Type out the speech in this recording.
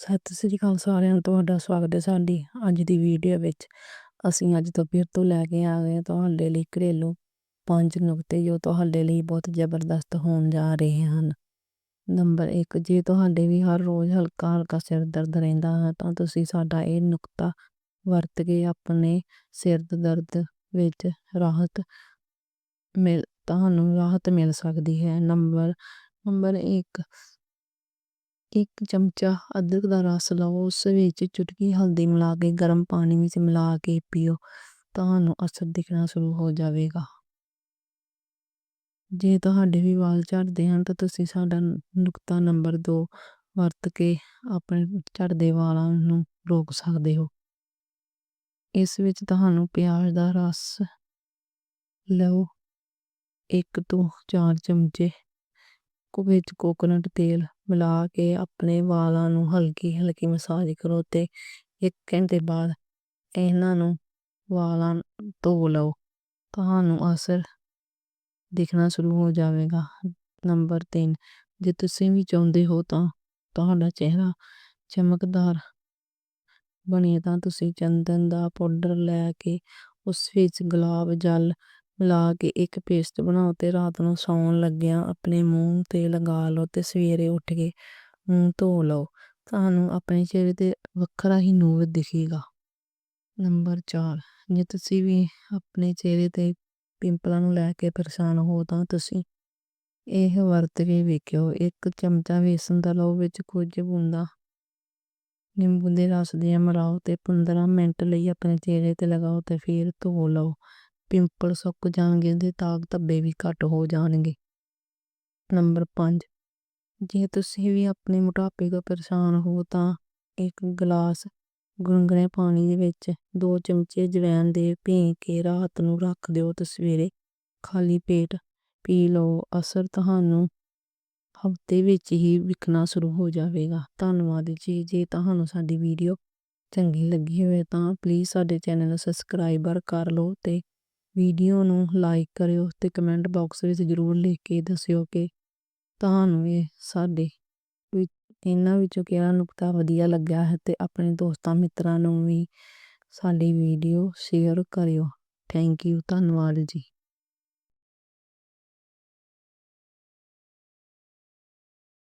ਸਤਿ ਸ੍ਰੀ ਅਕਾਲ ਸਾਰਿਆਂ ਨੂੰ, ਤੁਹਾਡਾ ਸਵਾਗਤ ਹੈ ਸਾਡੀ ਅੱਜ ਦੀ ਵੀਡੀਓ ਵਿੱਚ। ਅਸੀਂ ਅੱਜ ਤੋਂ ਫਿਰ ਤੋਂ ਲੈ ਕੇ ਆ ਗਏ ਤੁਹਾਡੇ ਲਈ ਘਰੇਲੂ ਪੰਜ ਨੁਕਤੇ, ਜੋ ਤੁਹਾਡੇ ਲਈ ਬਹੁਤ ਜ਼ਬਰਦਸਤ ਹੋਣ ਜਾ ਰਹੇ ਹਨ। ਨੰਬਰ 1 ਜੇ ਤੁਹਾਡੇ ਵੀ ਹਰ ਰੋਜ਼ ਹਲਕਾ ਹਲਕਾ ਸਿਰ ਦਰਦ ਰਹਿੰਦਾ ਹੈ, ਤਾਂ ਤੁਸੀਂ ਸਾਡਾ ਇਹ ਨੁਕਤਾ ਵਰਤ ਕੇ ਆਪਣੇ ਸਿਰ ਦਰਦ ਵਿੱਚ ਰਾਹਤ ਮਿਲ, ਤੁਹਾਨੂੰ ਰਾਹਤ ਮਿਲ ਸਕਦੀ ਹੈ। ਨੰਬਰ ਨੰਬਰ 1 ਇੱਕ ਚਮਚਾ ਅਦਰਕ ਦਾ ਰਸ ਲਓ, ਉਸ ਵਿੱਚ ਚੁਟਕੀ ਹਲਦੀ ਮਿਲਾ ਕੇ, ਗਰਮ ਪਾਣੀ ਵਿੱਚ ਮਿਲਾ ਕੇ ਪੀਓ, ਤੁਹਾਨੂੰ ਅਸਰ ਦਿਖਣਾ ਸ਼ੁਰੂ ਹੋ ਜਾਵੇਗਾ। ਜੇ ਤੁਹਾਡੇ ਵੀ ਵਾਲ ਝੜਦੇ ਹਨ, ਤਾਂ ਤੁਸੀਂ ਸਾਡਾ ਨੁਕਤਾ ਨੰਬਰ 2 ਵਰਤ ਕੇ ਆਪਣੇ ਝੜਦੇ ਵਾਲਾਂ ਨੂੰ ਰੋਕ ਸਕਦੇ ਹੋ। ਇਸ ਵਿੱਚ ਤੁਹਾਨੂੰ ਪਿਆਜ਼ ਦਾ ਰਸ ਲਓ, ਇੱਕ ਤੋਂ 4 ਚਮਚੇ ਕੋ ਵਿੱਚ ਕੋਕੋਨਟ ਤੇਲ ਮਿਲਾ ਕੇ ਆਪਣੇ ਵਾਲਾਂ ਨੂੰ ਹਲਕੀ ਹਲਕੀ ਮਸਾਜ ਕਰੋ ਤੇ 1 ਘੰਟੇ ਬਾਅਦ ਇਹਨਾਂ ਨੂੰ ਵਾਲਾਂ ਧੋ ਲਓ। ਤੁਹਾਨੂੰ ਅਸਰ ਦਿਖਣਾ ਸ਼ੁਰੂ ਹੋ ਜਾਵੇਗਾ। ਨੰਬਰ 3 ਜੇ ਤੁਸੀਂ ਵੀ ਚਾਹੁੰਦੇ ਹੋ ਤਾਂ ਤੁਹਾਡਾ ਚਿਹਰਾ ਚਮਕਦਾਰ ਬਣੇ ਤਾਂ ਤੁਸੀਂ ਚੰਦਨ ਦਾ ਪਾਊਡਰ ਲੈ ਕੇ ਉਸ ਵਿੱਚ ਗੁਲਾਬ ਜਲ ਮਿਲਾ ਕੇ ਇੱਕ ਪੇਸਟ ਬਣਾਓ ਤੇ ਰਾਤ ਨੂੰ ਸੌਣ ਲੱਗਿਆਂ ਆਪਣੇ ਮੂੰਹ ਤੇ ਲਗਾ ਲਓ ਤੇ ਸਵੇਰੇ ਉੱਠ ਕੇ ਮੂੰਹ ਧੋ ਲਓ। ਤੁਹਾਨੂੰ ਆਪਣੇ ਚਿਹਰੇ ਤੇ ਵੱਖਰਾ ਹੀ ਨੂਰ ਦਿਖੇਗਾ। ਨੰਬਰ 4 ਜੇ ਤੁਸੀਂ ਵੀ ਆਪਣੇ ਚਿਹਰੇ ਤੇ ਪਿੰਪਲਾਂ ਨੂੰ ਲੈ ਕੇ ਪਰੇਸ਼ਾਨ ਹੋ ਤਾਂ ਤੁਸੀਂ ਇਹ ਵਰਤ ਕੇ ਵੇਖਿਓ। ਇੱਕ ਚਮਚਾ ਵੇਸਣ ਦਾ ਲਓ ਵਿੱਚ ਕੁਝ ਬੂੰਦਾ, ਨਿੰਬੂ ਦੇ ਰਸ ਦੇ ਮਿਲਾਓ ਤੇ 15 ਮਿੰਟ ਲਈ ਆਪਣੇ ਚਿਹਰੇ ਤੇ ਲਗਾਓ ਤੇ ਫਿਰ ਧੋ ਲਓ। ਪਿੰਪਲ ਸੁੱਕ ਜਾਣਗੇ ਤੇ ਦਾਗ ਧੱਬੇ ਵੀ ਘੱਟ ਹੋ ਜਾਣਗੇ। ਨੰਬਰ 5 ਜੇ ਤੁਸੀਂ ਵੀ ਆਪਣੇ ਮੋਟਾਪੇ ਤੋਂ ਪਰੇਸ਼ਾਨ ਹੋ ਤਾਂ ਇੱਕ ਗਲਾਸ ਗੁਨਗੁਨੇ ਪਾਣੀ ਦੇ ਵਿੱਚ 2 ਚਮਚੇ ਜਵੈਣ ਦੇ ਭੇਂ ਕੇ ਰਾਤ ਨੂੰ ਰੱਖ ਦਿਓ ਤੇ ਸਵੇਰੇ ਖਾਲੀ ਪੇਟ ਪੀ ਲਓ। ਅਸਰ ਤੁਹਾਨੂੰ ਹਫ਼ਤੇ ਵਿੱਚ ਹੀ ਵਿਖਣਾ ਸ਼ੁਰੂ ਹੋ ਜਾਵੇਗਾ। ਧੰਨਵਾਦ ਜੀ। ਜੇ ਤੁਹਾਨੂੰ ਸਾਡੀ ਵੀਡੀਓ ਚੰਗੀ ਲੱਗੀ ਹੋਵੇ ਤਾਂ ਪਲੀਜ਼ ਸਾਡੇ ਚੈਨਲ ਨੂੰ ਸਬਸਕ੍ਰਾਈਬਰ ਕਰ ਲਓ ਤੇ ਵੀਡੀਓ ਨੂੰ ਲਾਈਕ ਕਰਿਓ ਤੇ ਕਮੈਂਟ ਬਾਕਸ ਵਿੱਚ ਜ਼ਰੂਰ ਲਿਖ ਕੇ ਦੱਸਿਓ ਕਿ ਤੁਹਾਨੂੰ ਇਹ ਸਾਡੇ ਇਹਨਾਂ ਵਿੱਚੋਂ ਕਿਹੜਾ ਨੁਕਤਾ ਵਧੀਆ ਲੱਗਿਆ ਹੈ ਤੇ ਆਪਣੇ ਦੋਸਤਾਂ ਮਿੱਤਰਾਂ ਨੂੰ ਵੀ ਸਾਡੀ ਵੀਡੀਓ ਸ਼ੇਅਰ ਕਰਿਓ। ਥੈਂਕ ਯੂ, ਧੰਨਵਾਦ ਜੀ।